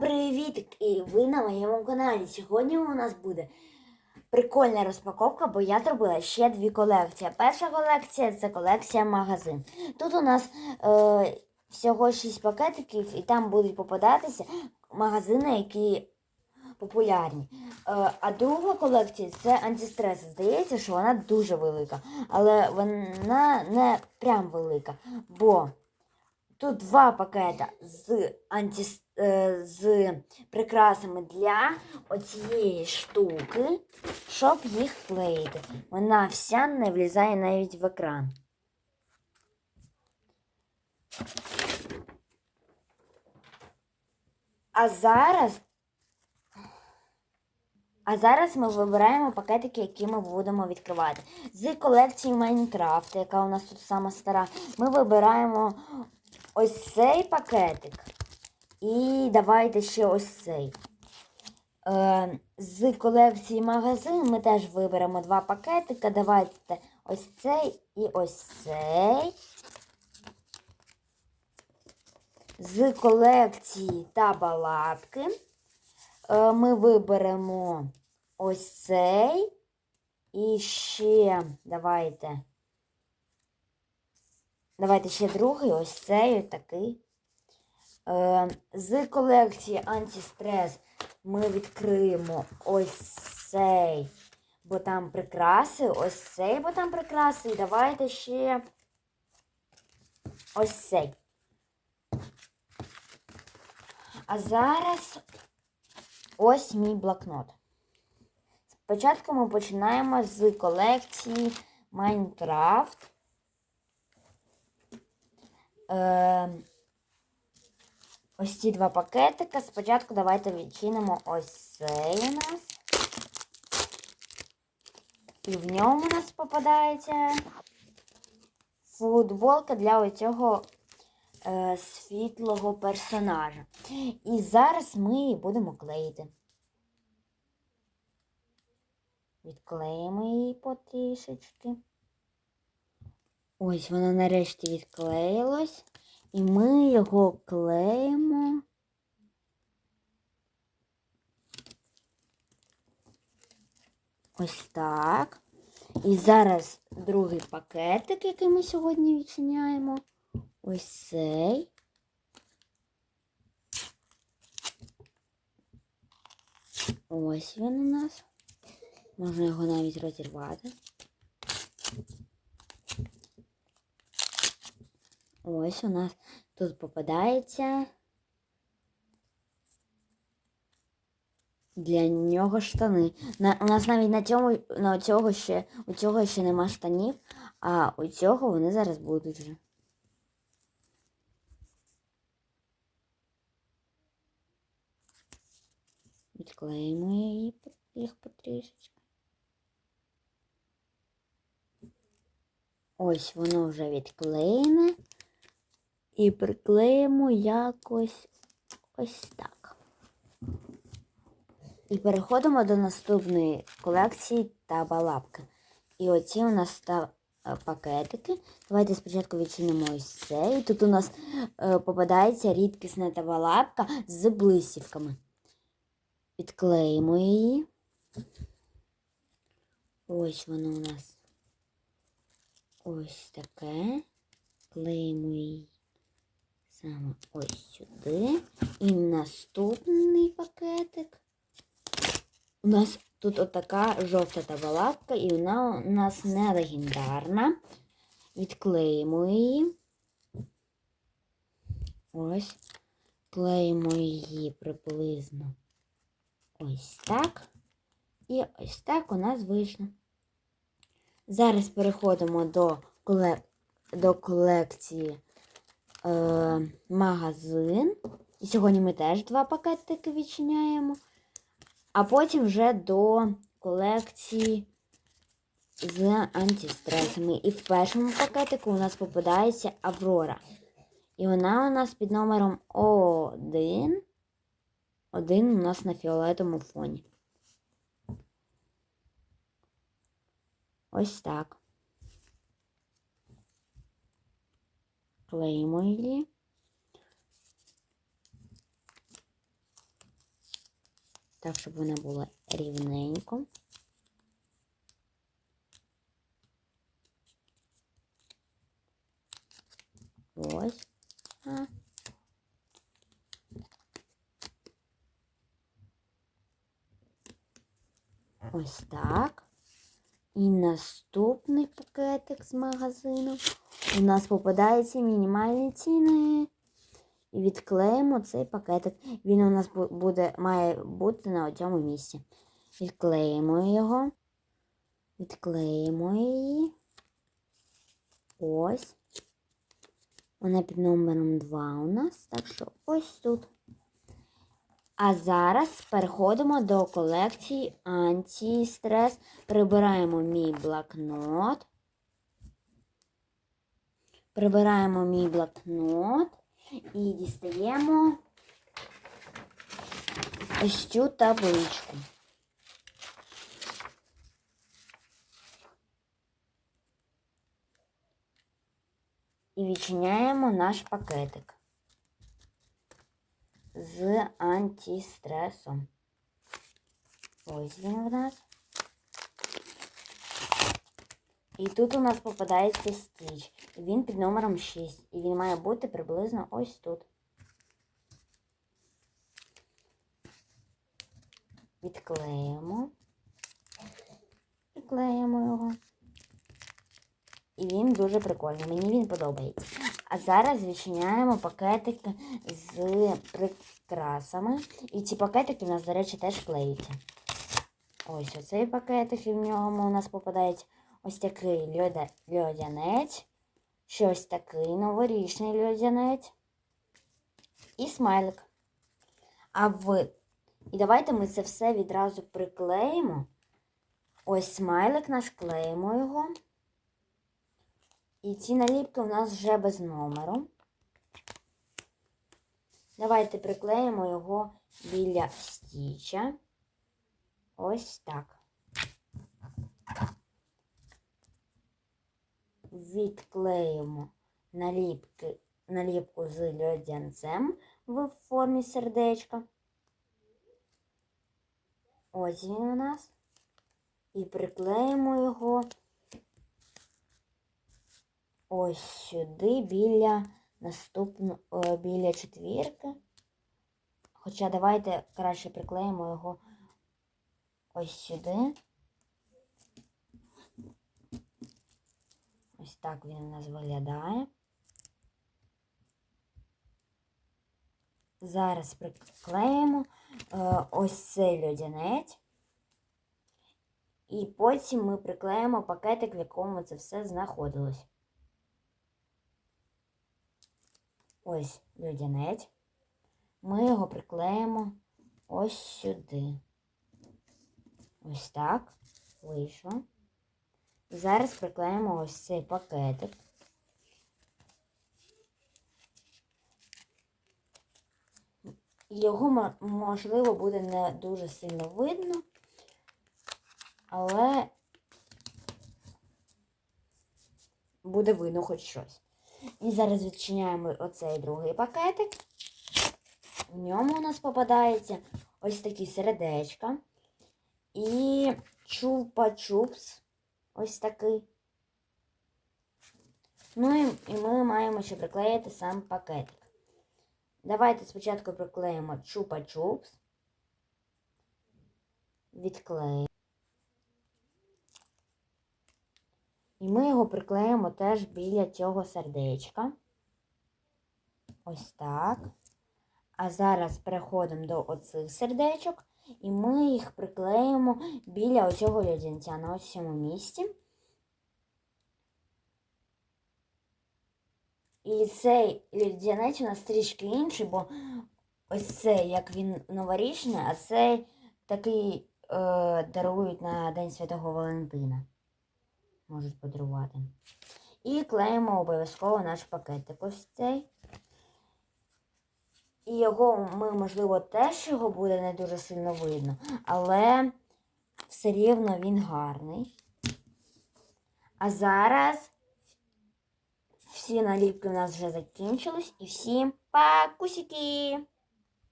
Привіт! І ви на моєму каналі. Сьогодні у нас буде прикольна розпаковка, бо я зробила ще дві колекції. Перша колекція це колекція магазин. Тут у нас е, всього 6 пакетиків, і там будуть попадатися магазини, які популярні. Е, а друга колекція це антистрес. Здається, що вона дуже велика, але вона не прям велика. Бо Тут два пакета з анті... е, з прикрасами для оцієї штуки, щоб їх клеїти. Вона вся не влізає навіть в екран. А зараз. А зараз ми вибираємо пакетики, які ми будемо відкривати. З колекції Майнкрафт, яка у нас тут сама стара, ми вибираємо ось цей пакетик. І давайте ще ось цей. Е, з колекції магазин ми теж виберемо два пакетика. Давайте ось цей і ось цей. З колекції табалапки е, ми виберемо ось цей. І ще давайте. Давайте ще другий, ось цей такий. Е, з колекції антистрес ми відкриємо ось цей, бо там прикраси, ось цей, бо там прикраси. І давайте ще ось цей. А зараз ось мій блокнот. Спочатку ми починаємо з колекції Майнкрафт. Е, ось ці два пакетика. Спочатку давайте відчинимо ось цей у нас. І в ньому у нас попадається футболка для оцього е, світлого персонажа. І зараз ми її будемо клеїти. Відклеїмо її потрішечки. Ось воно нарешті відклеїлось. І ми його клеїмо. Ось так. І зараз другий пакетик, який ми сьогодні відчиняємо. Ось цей. Ось він у нас. Можна його навіть розірвати. Ось у нас тут попадається для нього штани. На, у нас навіть на цьому на цього ще у цього ще нема штанів, а у цього вони зараз будуть вже. Відклеїмо її, їх потрішечки. Ось воно вже відклеєне. І приклеїмо якось ось так. І переходимо до наступної колекції табалапки. І оці у нас та пакетики. Давайте спочатку відчинимо ось цей. Тут у нас е, попадається рідкісна табалапка з блисівками. Відклеїмо її. Ось воно у нас ось таке. Клеїмо її саме ось сюди. І наступний пакетик. У нас тут отака жовта табалапка, і вона у нас не легендарна. Відклеїмо її. Ось. Клеїмо її приблизно ось так. І ось так у нас вийшло. Зараз переходимо до, колек... до колекції е, магазин. І сьогодні ми теж два пакетики відчиняємо. А потім вже до колекції з антистресами. І в першому пакетику у нас попадається Аврора. І вона у нас під номером 1. Один у нас на фіолетовому фоні. Ось так. Її. так, щоб вона була рівненько. Ось. А. Ось так. І наступний пакетик з магазину. У нас попадаються мінімальні ціни. І відклеїмо цей пакетик. Він у нас буде, має бути на цьому місці. Відклеїмо його. Відклеїмо її. Ось. Вона під номером 2 у нас. Так що ось тут. А зараз переходимо до колекції антистрес. Прибираємо мій блокнот. Прибираємо мій блокнот і дістаємо ось цю табличку. І відчиняємо наш пакетик з антистресом. Ось він в нас. І тут у нас попадається стіч. І Він під номером 6. І він має бути приблизно ось тут. Відклеїмо. Відклеїмо його. І він дуже прикольний. Мені він подобається. А зараз відчиняємо пакетики з прикрасами. І ці пакетики у нас, до речі, теж клеються. Ось оцей пакетик, і в ньому у нас попадається ось такий льодянець. Щось такий новорічний льодянець. І смайлик. А в... І давайте ми це все відразу приклеїмо. Ось смайлик наш клеїмо його. І ці наліпки у нас вже без номеру. Давайте приклеїмо його біля стіча. Ось так. Відклеїмо наліпки, наліпку з льодянцем в формі сердечка. Ось він у нас. І приклеїмо його ось сюди біля наступного біля четвірки. Хоча давайте краще приклеїмо його ось сюди. Ось так він у нас виглядає. Зараз приклеїмо е, ось цей льодянець. І потім ми приклеїмо пакетик, в якому це все знаходилось. Ось льодянець. Ми його приклеїмо ось сюди. Ось так. Вийшло. Зараз приклеїмо ось цей пакетик. Його, можливо, буде не дуже сильно видно, але буде видно хоч щось. І зараз відчиняємо оцей другий пакетик. В ньому у нас попадається ось такі сердечка. І чупа-чупс. Ось такий. Ну і, і ми маємо ще приклеїти сам пакетик. Давайте спочатку приклеїмо чупа-чупс. Відклеїмо. І ми його приклеїмо теж біля цього сердечка. Ось так. А зараз переходимо до оцих сердечок. І ми їх приклеїмо біля оцього льодянця на ось цьому місці. І цей льодянець у нас трішки інший, бо ось цей, як він новорічний, а цей такий е, дарують на День Святого Валентина. Можуть подарувати. І клеїмо обов'язково наш пакетик ось цей. І його ми, можливо, теж його буде не дуже сильно видно, але все рівно він гарний. А зараз всі наліпки у нас вже закінчились. І всім пакусики!